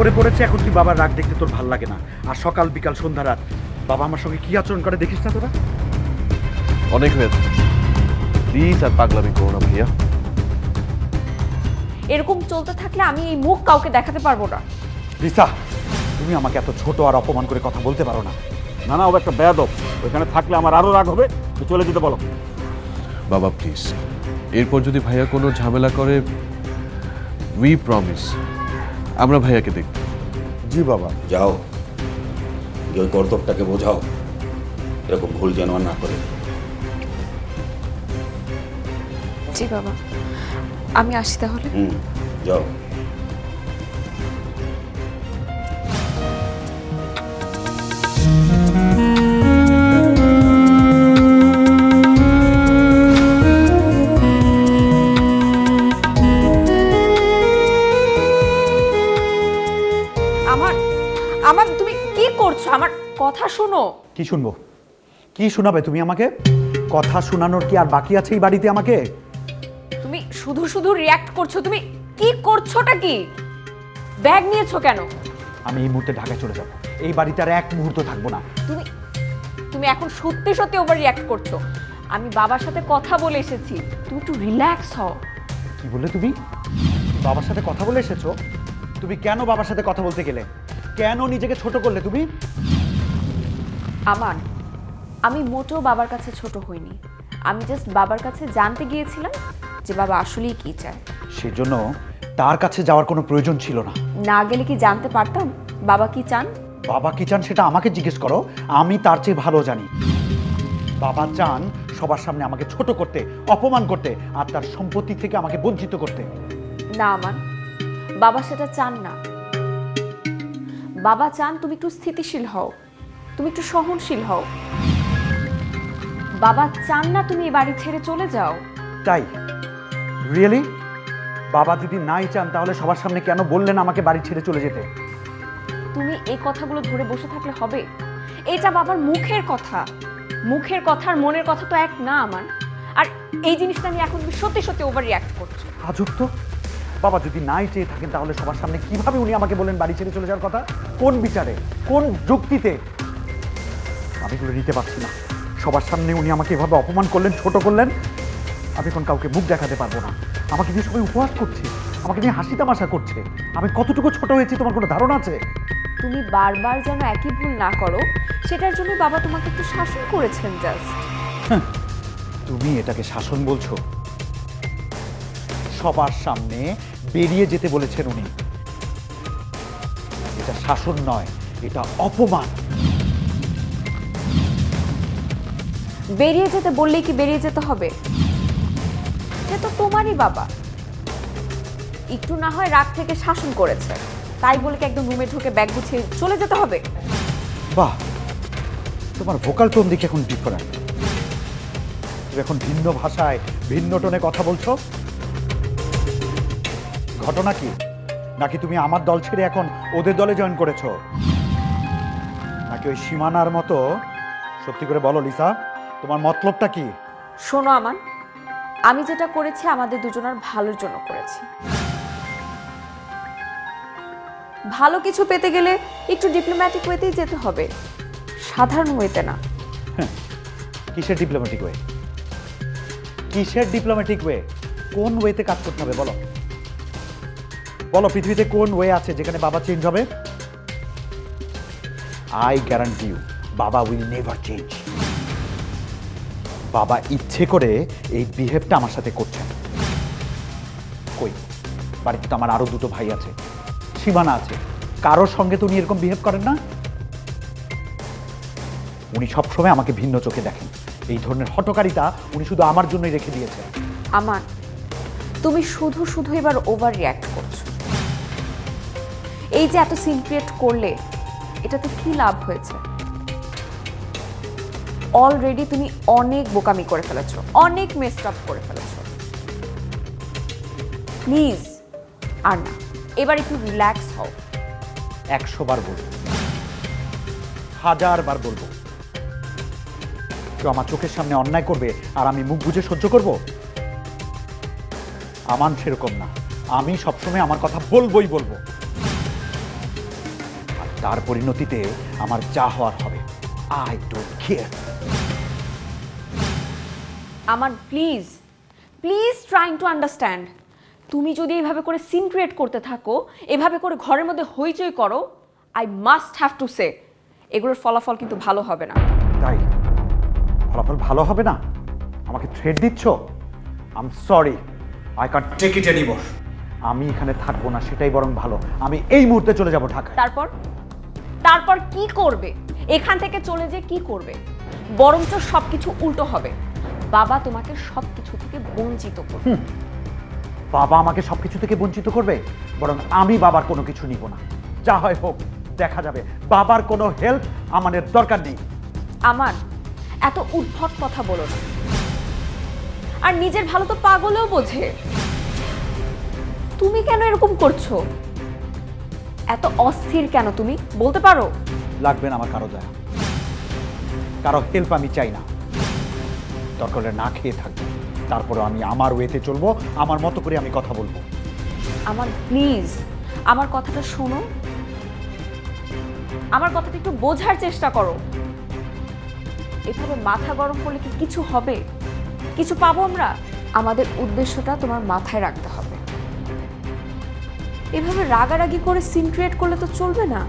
করে পড়েছে এখন তুই বাবার রাগ দেখতে তোর ভালো লাগে না? আর সকাল বিকাল সন্ধ্যা রাত বাবা আমার সঙ্গে কি আচরণ করে দেখিস না তোরা? অনেক হয়েছে। প্লিজ আর পাগলামি করো না ভাইয়া। এরকম চলতে থাকলে আমি এই মুখ কাউকে দেখাতে পারব না। রিসা তুমি আমাকে এত ছোট আর অপমান করে কথা বলতে পারো না। না না ও একটা বেয়াদব। ওইখানে থাকলে আমার আরও রাগ হবে। তুই চলে যেতে বলো। বাবা প্লিজ এরপর যদি ভাইয়া কোনো ঝামেলা করে উই প্রমিস আমরা ভাইয়াকে দেখব। জি বাবা। যাও। গিয়ে ওই কর্তব্যটাকে বোঝাও। এরকম ভুল যেন আর না করে। জি বাবা। আমি আসি তাহলে। হুম যাও। আমার কথা শোনো। কি শুনব? কি শোনাবে তুমি আমাকে? কথা শোনানোর কি আর বাকি আছে এই বাড়িতে আমাকে? তুমি শুধু শুধু রিয়াক্ট করছ তুমি কি করছোটা কি? ব্যাগ নিয়েছো কেন? আমি এই মুহূর্তে ঢাকায় চলে যাব। এই বাড়িতে আর এক মুহূর্ত থাকব না। তুমি তুমি এখন সত্যি সত্যি ওভার রিয়াক্ট করছ। আমি বাবার সাথে কথা বলে এসেছি। তুমি একটু রিল্যাক্স হও। কি বললে তুমি বাবার সাথে কথা বলে এসেছ? তুমি কেন বাবার সাথে কথা বলতে গেলে? কেন নিজেকে ছোট করলে তুমি? আমার আমি মোটেও বাবার কাছে ছোট হইনি। আমি জাস্ট বাবার কাছে জানতে গিয়েছিলাম যে বাবা আসলেই কি চায়। সেজন্য তার কাছে যাওয়ার কোনো প্রয়োজন ছিল না। না গেলে কি জানতে পারতাম বাবা কি চান? বাবা কি চান সেটা আমাকে জিজ্ঞেস করো আমি তার চেয়ে ভালো জানি। বাবা চান সবার সামনে আমাকে ছোট করতে অপমান করতে আর তার সম্পত্তি থেকে আমাকে বঞ্চিত করতে। না আমার বাবা সেটা চান না। বাবা চান তুমি একটু স্থিতিশীল হও তুমি একটু সহনশীল হও। বাবা চান না তুমি এ বাড়ি ছেড়ে চলে যাও। তাই? রিয়েলি বাবা যদি নাই চান তাহলে সবার সামনে কেন বললেন আমাকে বাড়ি ছেড়ে চলে যেতে? তুমি এই কথাগুলো ধরে বসে থাকলে হবে। এটা বাবার মুখের কথা। মুখের কথা আর মনের কথা তো এক না আমার। আর এই জিনিসটা নিয়ে এখন তুমি সত্যি সত্যি ওভার রিয়াক্ট করছ। আজব তো। বাবা যদি নাই চেয়ে থাকেন তাহলে সবার সামনে কীভাবে উনি আমাকে বলেন বাড়ি ছেড়ে চলে যাওয়ার কথা? কোন বিচারে? কোন যুক্তিতে? আমি এগুলো নিতে পারছি না। সবার সামনে উনি আমাকে এভাবে অপমান করলেন ছোট করলেন আমি এখন কাউকে মুখ দেখাতে পারব না। আমাকে নিয়ে সবাই উপহাস করছে আমাকে নিয়ে হাসি তামাশা করছে। আমি কতটুকু ছোট হয়েছি তোমার কোনো ধারণা আছে? তুমি বারবার যেন একই ভুল না করো সেটার জন্য বাবা তোমাকে একটু শাসন করেছেন জাস্ট তুমি এটাকে শাসন বলছো। সবার সামনে বেরিয়ে যেতে বলেছেন উনি। এটা শাসন নয় এটা অপমান। বেরিয়ে যেতে বললেই কি বেরিয়ে যেতে হবে? সে তো তোমারই বাবা। একটু না হয় রাগ থেকে শাসন করেছে। তাই বলে কি একদম রুমে ঢুকে ব্যাগ গুছিয়ে চলে যেতে হবে? বাহ! তোমার ভোকাল টোন দেখে এখন ডিফারেন্ট। তুমি এখন ভিন্ন ভাষায় ভিন্ন টোনে কথা বলছো? ঘটনা কি? নাকি তুমি আমার দল ছেড়ে এখন ওদের দলে জয়েন করেছ? নাকি ওই সীমানার মতো? সত্যি করে বলো লিসা তোমার মতলবটা কি? শোনো আমান আমি যেটা করেছি আমাদের দুজনের ভালোর জন্য করেছি। ভালো কিছু পেতে গেলে একটু ডিপ্লোম্যাটিক ওয়েতেই যেতে হবে সাধারণ ওয়েতে না। কিসের ডিপ্লোম্যাটিক ওয়ে কিসের ডিপ্লোম্যাটিক ওয়ে কোন ওয়েতে কাজ করতে হবে বলো। বলো, পৃথিবীতে কোন ওয়ে আছে যেখানে বাবা চেঞ্জ হবে? আই গ্যারান্টি ইউ বাবা উইল নেভার চেঞ্জ বাবা ইচ্ছে করে এই বিহেভটা আমার সাথে করছেন। কই? বাড়িতে তো আমার আরও দুটো ভাই আছে। সীমানা আছে। কারোর সঙ্গে তো উনি এরকম বিহেভ করেন না? উনি সবসময় আমাকে ভিন্ন চোখে দেখেন। এই ধরনের হটকারিতা উনি শুধু আমার জন্যই রেখে দিয়েছেন। আমার তুমি শুধু শুধু এবার ওভার রিয়াক্ট করছ। এই যে এত সিন ক্রিয়েট করলে, এটাতে কি লাভ হয়েছে? অলরেডি তুমি অনেক বোকামি করে ফেলেছ, অনেক মেস্ট আপ করে ফেলেছো। প্লিজ আর না এবার একটু রিল্যাক্স হও। একশো বার বলব। হাজার বার বলব। কেউ আমার চোখের সামনে অন্যায় করবে আর আমি মুখ বুঝে সহ্য করব? আমার সেরকম না। আমি সবসময় আমার কথা বলবোই বলব। তার পরিণতিতে আমার যা হওয়ার হবে। আই ডোন্ট কেয়ার আমার please please trying to understand তুমি যদি এইভাবে করে সিন ক্রিয়েট করতে থাকো এভাবে করে ঘরের মধ্যে হইচই করো I must have to say এগুলোর ফলাফল কিন্তু ভালো হবে না। তাই? ফলাফল ভালো হবে না? আমাকে থ্রেড দিচ্ছ? I'm sorry I can't take it anymore আমি এখানে থাকব না সেটাই বরং ভালো। আমি এই মুহূর্তে চলে যাব ঢাকায়। তারপর? তারপর কি করবে? এখান থেকে চলে যে কি করবে? বরঞ্চ সব কিছু উল্টো হবে। বাবা তোমাকে সব কিছু থেকে বঞ্চিত করবে। বাবা আমাকে সবকিছু থেকে বঞ্চিত করবে? বরং আমি বাবার কোনো কিছু নিব না। যা হয় হোক দেখা যাবে। বাবার কোনো হেল্প আমাদের দরকার নেই। আমার এত উদ্ভট কথা বলো না। আর নিজের ভালো তো পাগলেও বোঝে। তুমি কেন এরকম করছ? এত অস্থির কেন তুমি? বলতে পারো? লাগবে না আমার কারও দয়া। কারও হেল্প আমি চাই না। দরকার হলে না খেয়ে থাকব। তারপরে আমি আমার ওয়েতে চলবো আমার মতো করে আমি কথা বলব। আমার প্লিজ আমার কথাটা শোনো। আমার কথাটা একটু বোঝার চেষ্টা করো। এভাবে মাথা গরম করলে কি কিছু হবে? কিছু পাবো আমরা? আমাদের উদ্দেশ্যটা তোমার মাথায় রাখতে হবে। এভাবে রাগারাগি করে সিন ক্রিয়েট করলে তো চলবে না।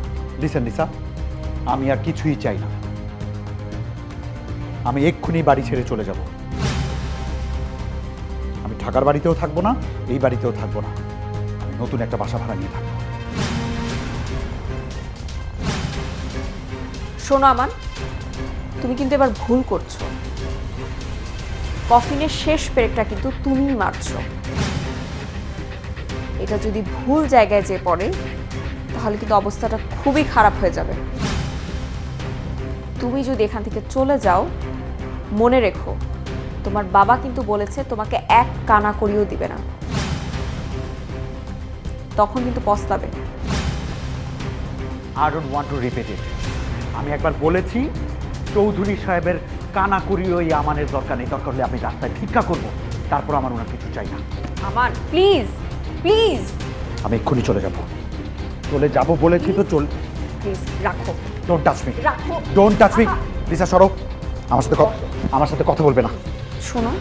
লিসেন লিসা আমি আর কিছুই চাই না। আমি এক্ষুনি বাড়ি ছেড়ে চলে যাব। আমি ঢাকার বাড়িতেও থাকব না এই বাড়িতেও থাকব না। আমি নতুন একটা বাসা ভাড়া নিয়ে থাকব। শোনো আমান তুমি কিন্তু এবার ভুল করছ। কফিনের শেষ পেরেকটা কিন্তু তুমিই মারছো। এটা যদি ভুল জায়গায় যেয়ে পড়ে তাহলে কিন্তু অবস্থাটা খুবই খারাপ হয়ে যাবে। তুমি যদি এখান থেকে চলে যাও মনে রেখো তোমার বাবা কিন্তু বলেছে তোমাকে এক কানা করিও দিবে না। তখন কিন্তু পস্তাবে। I don't want to repeat it আমি একবার বলেছি চৌধুরী সাহেবের কানা করিও এই আমানের দরকার নেই। দরকার হলে আমি রাস্তায় ভিক্ষা করব। তারপর আমার ওনার কিছু চাই না। আমার? Please please. আমি এক্ষুনি চলে যাব। চলে যাব বলেছি তো চল প্লিজ রাখো। ডোন্ট টাচ মি রাখো। ডোন্ট টাচ মি লিসা সরো। আমার সাথে কথা আমার সাথে কথা বলবে না। শোনো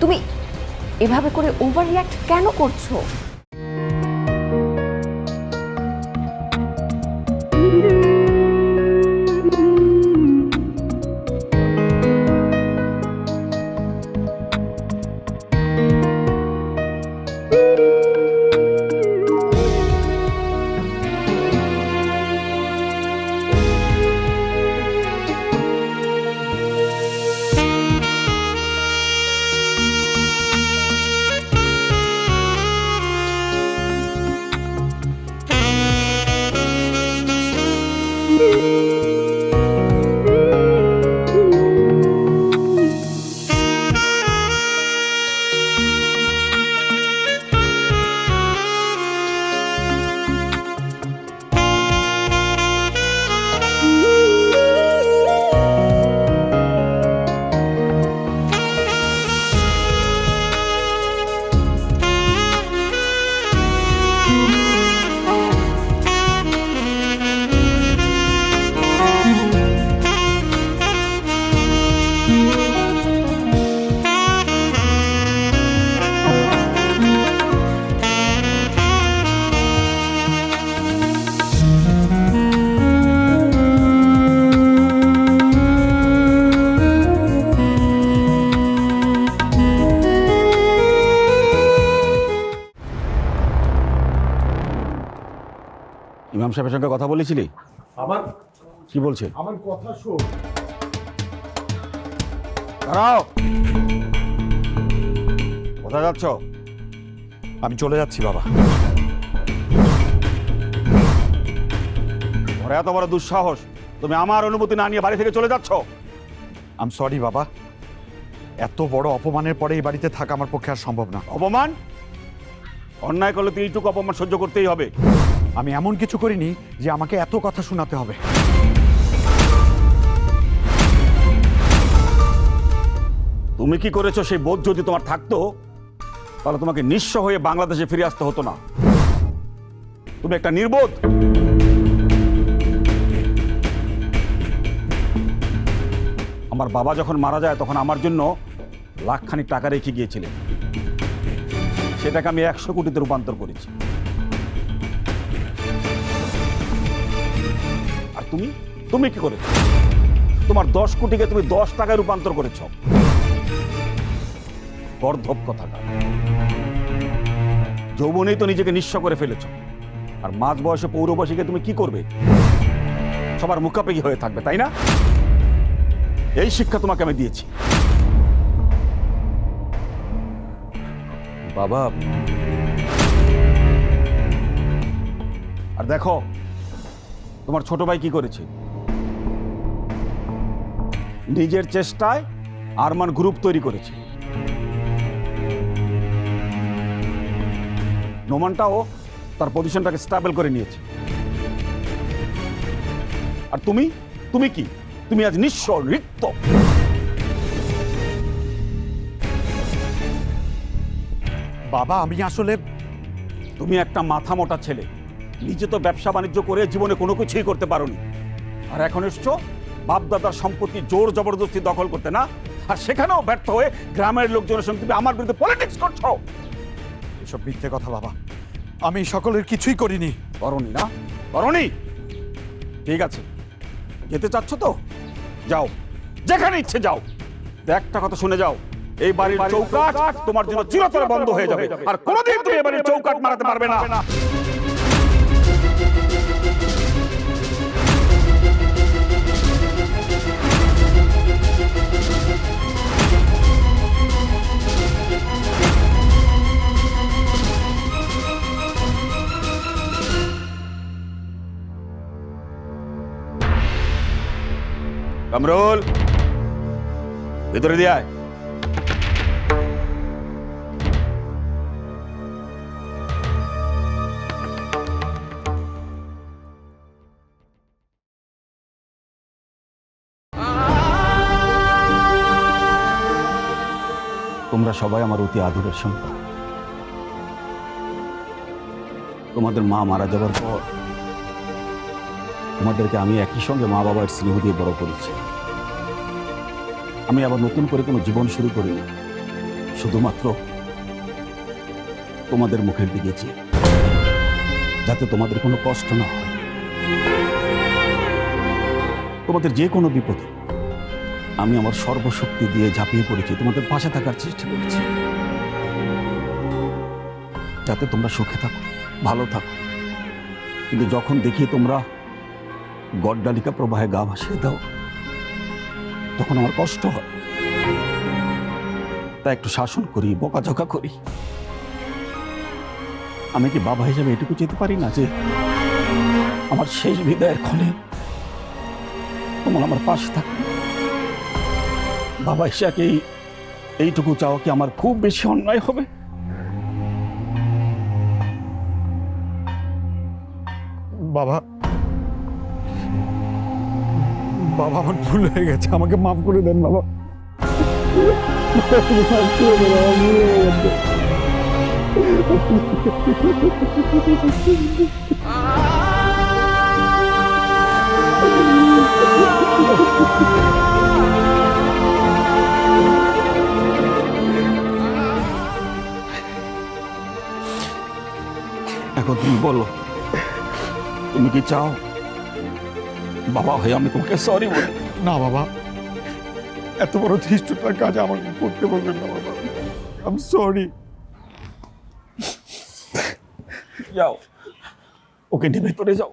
তুমি এভাবে করে ওভার রিয়াক্ট কেন করছ? সাহেবের সঙ্গে কথা বলেছিলি? আমার কি বলছে? আমার কথা শোন। দাঁড়াও। কোথায় যাচ্ছ? আমি চলে যাচ্ছি বাবা। ঘরে এত বড় দুঃসাহস। তুমি আমার অনুমতি না নিয়ে বাড়ি থেকে চলে যাচ্ছ? আম সরি বাবা। এত বড় অপমানের পরে এই বাড়িতে থাকা আমার পক্ষে আর সম্ভব না। অপমান? অন্যায় করলে তো এইটুকু অপমান সহ্য করতেই হবে। আমি এমন কিছু করিনি যে আমাকে এত কথা শোনাতে হবে। তুমি কি করেছ সেই বোধ যদি তোমার থাকতো? তাহলে তোমাকে নিঃস্ব হয়ে বাংলাদেশে ফিরে আসতে হতো না। তুমি একটা নির্বোধ। আমার বাবা যখন মারা যায়, তখন আমার জন্য লাখখানি টাকা রেখে গিয়েছিলেন। সেটাকে আমি একশো কোটিতে রূপান্তর করেছি। তুমি? তুমি কি করেছ? তোমার দশ কোটিকে তুমি দশ টাকায় রূপান্তর করেছ। গর্ধব কথাটা। যৌবনেই তো নিজেকে নিঃস্ব করে ফেলেছ। আর মাঝ বয়সে পৌরবাসীকে তুমি কি করবে? সবার মুখাপেগি হয়ে থাকবে, তাই না? এই শিক্ষা তোমাকে আমি দিয়েছি। বাবা। আর দেখো তোমার ছোট ভাই কি করেছে? নিজের চেষ্টায় আরমান গ্রুপ তৈরি করেছে। নোমানটাও তার পজিশনটাকে স্টেবল করে নিয়েছে। আর তুমি? তুমি কি? তুমি আজ নিঃস্ব রিক্ত বাবা আমি আসলে তুমি একটা মাথা মোটা ছেলে। নিজে তো ব্যবসা বাণিজ্য করে জীবনে কোনো কিছুই করতে পারোনি। আর এখন এসছো বাপদাদার সম্পত্তি জোর জবরদস্তি দখল করতে না? আর সেখানেও ব্যর্থ হয়ে গ্রামের লোকজনের সঙ্গে তুমি আমার বিরুদ্ধে পলিটিক্স করছ? এসব মিথ্যে কথা বাবা। আমি সকলের কিছুই করিনি। করনি না? করনি? ঠিক আছে। যেতে চাচ্ছ তো? যাও। যেখানে ইচ্ছে যাও। একটা কথা শুনে যাও। এই বাড়ির চৌকাট তোমার জন্য চিরতরে বন্ধ হয়ে যাবে। আর কোনোদিন তুমি এই বাড়ির চৌকাট মারাতে পারবে না। কামরুল, ভিতরে দিয়ে আয়। তোমরা সবাই আমার অতি আদরের সন্তান। তোমাদের মা মারা যাবার পর তোমাদেরকে আমি একই সঙ্গে মা বাবার স্নেহ দিয়ে বড় করেছি। আমি আবার নতুন করে কোনো জীবন শুরু করিনি। শুধুমাত্র তোমাদের মুখের দিকে চেয়ে। যাতে তোমাদের কোনো কষ্ট না হয়। তোমাদের যে কোনো বিপদে আমি আমার সর্বশক্তি দিয়ে ঝাঁপিয়ে পড়েছি। তোমাদের পাশে থাকার চেষ্টা করেছি। যাতে তোমরা সুখে থাকো, ভালো থাকো। কিন্তু যখন দেখি তোমরা গড্ডালিকা প্রবাহে গা ভাসিয়ে দাও তখন আমার কষ্ট হয়। তা একটু শাসন করি, বকাঝকা করি। আমি কি বাবা হিসেবে এটুকু যেতে পারি না যে আমার শেষ বিদায়ের ক্ষণে তোমার আমার পাশে থাকো? বাবা এই এইটুকু চাও কি আমার খুব বেশি অন্যায় হবে? বাবা বাবা, আমার ভুল হয়ে গেছে। আমাকে মাফ করে দেন বাবা। এখন তুমি বলো, তুমি কি চাও? বাবা হয়ে আমি তোমাকে সরি বলি। না বাবা এত বড় ধৃষ্টতার কাজ আমাকে করতে বলবেন না বাবা। আম সরি যাও ওকে নিয়ে ভেতরে যাও।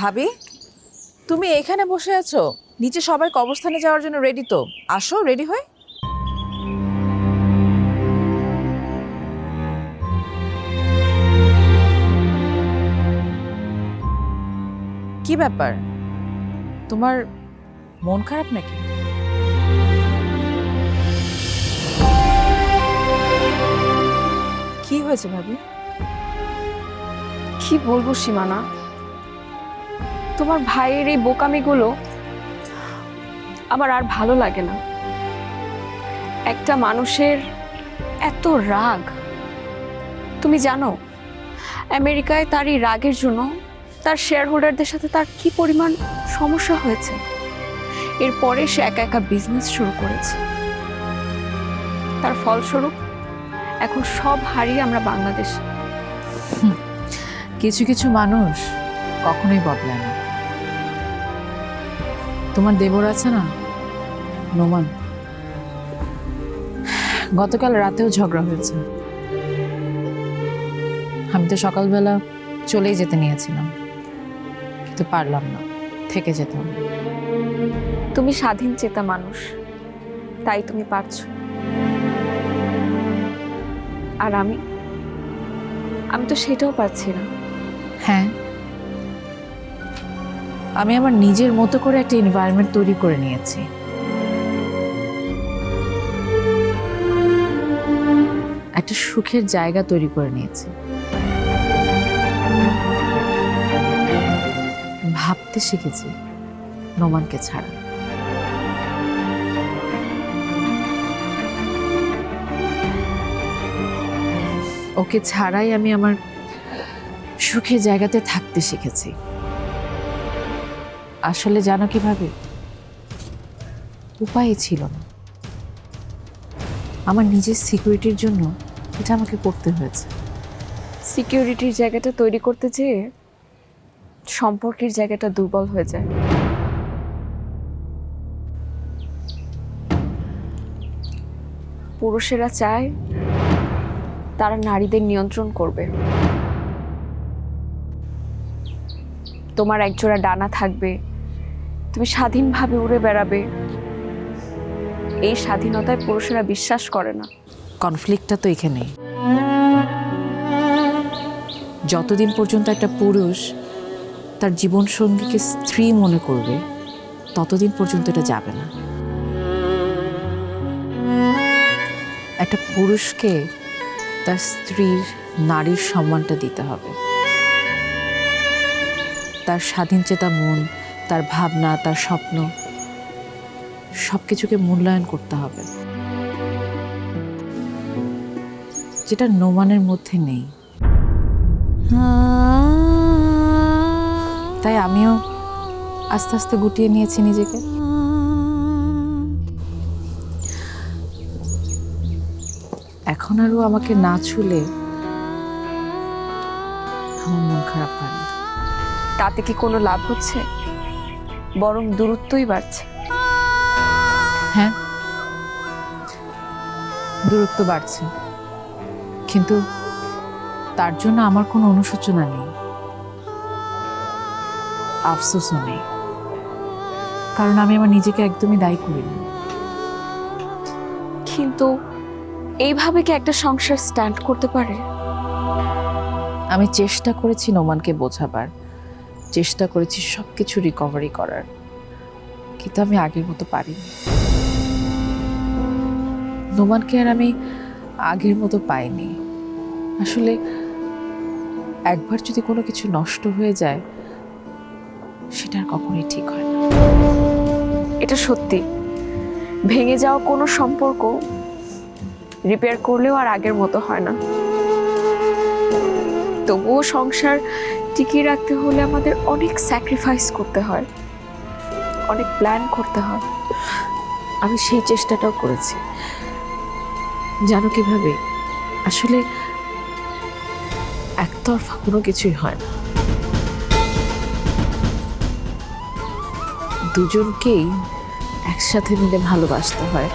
ভাবি, তুমি এখানে বসে আছো? নিচে সবাই কবরস্থানে যাওয়ার জন্য রেডি তো। আসো রেডি হয়ে। কি ব্যাপার? তোমার মন খারাপ নাকি? কি হয়েছে ভাবি? কি বলব সীমানা? তোমার ভাইয়ের এই বোকামিগুলো আমার আর ভালো লাগে না। একটা মানুষের এত রাগ। তুমি জানো, আমেরিকায় তার এই রাগের জন্য তার শেয়ার হোল্ডারদের সাথে তার কি পরিমাণ সমস্যা হয়েছে। এরপরে সে একা একা বিজনেস শুরু করেছে। তার ফলস্বরূপ এখন সব হারিয়ে আমরা বাংলাদেশ। কিছু কিছু মানুষ কখনোই বদলায় না। তোমার দেবর আছে না? নোমান। গতকাল রাতেও ঝগড়া হয়েছে। আমি তো সকালবেলা চলেই যেতে নিয়েছিলাম। কিন্তু পারলাম না। থেকে যেতাম তুমি স্বাধীন চেতা মানুষ। তাই তুমি পারছ। আর আমি? আমি তো সেটাও পারছি না। হ্যাঁ? আমি আমার নিজের মতো করে একটা এনভায়রনমেন্ট তৈরি করে নিয়েছি। একটা সুখের জায়গা তৈরি করে নিয়েছি। ভাবতে শিখেছি নোমানকে ছাড়া। ওকে ছাড়াই আমি আমার সুখের জায়গাতে থাকতে শিখেছি। আসলে জানো কীভাবে? উপায় ছিল না। আমার নিজের সিকিউরিটির জন্য এটা আমাকে করতে হয়েছে। সিকিউরিটির জায়গাটা তৈরি করতে যেয়ে সম্পর্কের জায়গাটা দুর্বল হয়ে যায়। পুরুষেরা চায় তারা নারীদের নিয়ন্ত্রণ করবে। তোমার একজোড়া ডানা থাকবে তুমি স্বাধীনভাবে উড়ে বেড়াবে। এই স্বাধীনতায় পুরুষেরা বিশ্বাস করে না। কনফ্লিক্টটা তো এখানে যতদিন পর্যন্ত একটা পুরুষ তার জীবনসঙ্গীকে স্ত্রী মনে করবে, ততদিন পর্যন্ত এটা যাবে না। একটা পুরুষকে তার স্ত্রীর নারীর সম্মানটা দিতে হবে। তার স্বাধীন স্বাধীনচেতা মন তার ভাবনা, তার স্বপ্ন সব কিছুকে মূল্যায়ন করতে হবে। যেটা নোমানের মধ্যে নেই। তাই আমিও আস্তে আস্তে গুটিয়ে নিয়েছি নিজেকে। এখন আরও আমাকে না ছুলে আমার মন খারাপ হয় তাতে কি কোনো লাভ হচ্ছে? বরং দূরত্বই বাড়ছে। হ্যাঁ দূরত্ব বাড়ছে। কিন্তু তার জন্য আমার কোনো অনুশোচনা নেই। আফসোসও নেই। কারণ আমি আমার নিজেকে একদমই দায়ী করিনি কিন্তু এইভাবে কি একটা সংসার স্ট্যান্ড করতে পারে? আমি চেষ্টা করেছি নোমানকে বোঝাবার। চেষ্টা করেছি সব কিছু রিকভারি করার। কিন্তু আমি আগের মতো পারিনি। নোমানকে আর আমি আগের মতো পাইনি। আসলে একবার যদি কোনো কিছু নষ্ট হয়ে যায়, সেটা আর কখনোই ঠিক হয় না। এটা সত্যি। ভেঙে যাওয়া কোনো সম্পর্ক রিপেয়ার করলেও আর আগের মতো হয় না। তবুও সংসার টিকিয়ে রাখতে হলে আমাদের অনেক স্যাক্রিফাইস করতে হয়। অনেক প্ল্যান করতে হয়। আমি সেই চেষ্টাটাও করেছি। জানো কীভাবে? আসলে একতরফা কোনো কিছুই হয় না। দুজনকেই একসাথে মিলে ভালোবাসতে হয়।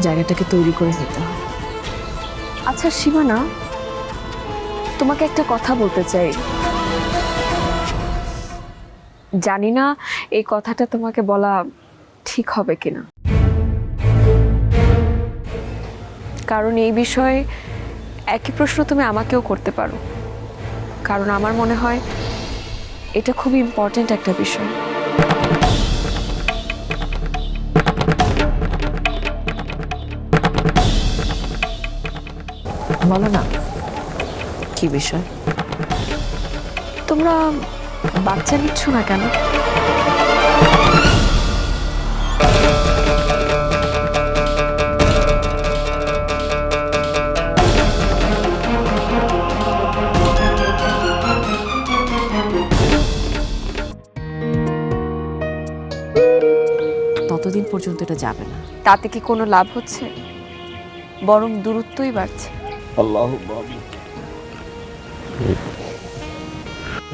জায়গাটাকে তৈরি করে নিতে হয়। আচ্ছা সীমানা তোমাকে একটা কথা বলতে চাই। জানি না এই কথাটা তোমাকে বলা ঠিক হবে কিনা। কারণ এই বিষয়ে একই প্রশ্ন তুমি আমাকেও করতে পারো। কারণ আমার মনে হয় এটা খুব ইম্পর্ট্যান্ট একটা বিষয়। বলো না। কি বিষয়? তোমরা বাচ্চা নিচ্ছ না কেন? ততদিন পর্যন্ত এটা যাবে না। তাতে কি কোনো লাভ হচ্ছে? বরং দূরত্বই বাড়ছে। আল্লাহ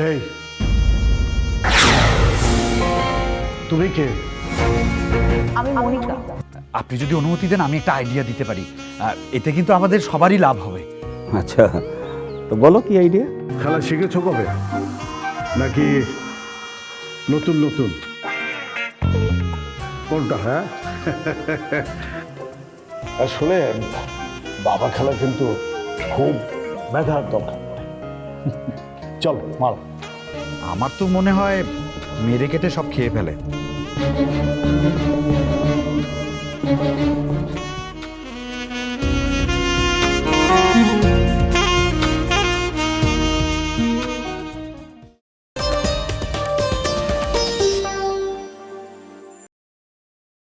এই। তুমি কে? আমি মনিকা। আপনি যদি অনুমতি দেন আমি একটা আইডিয়া দিতে পারি। আহ, এতে কিন্তু আমাদের সবারই লাভ হবে। আচ্ছা তো বলো কি আইডিয়া খেলা শিখেছো কবে? নাকি নতুন নতুন? কোনটা হ্যাঁ? আসলে বাবা খেলা কিন্তু খুব মেধার দরকার। পড়ে। চল মার। আমার তো মনে হয় মেরে কেটে সব খেয়ে ফেলে।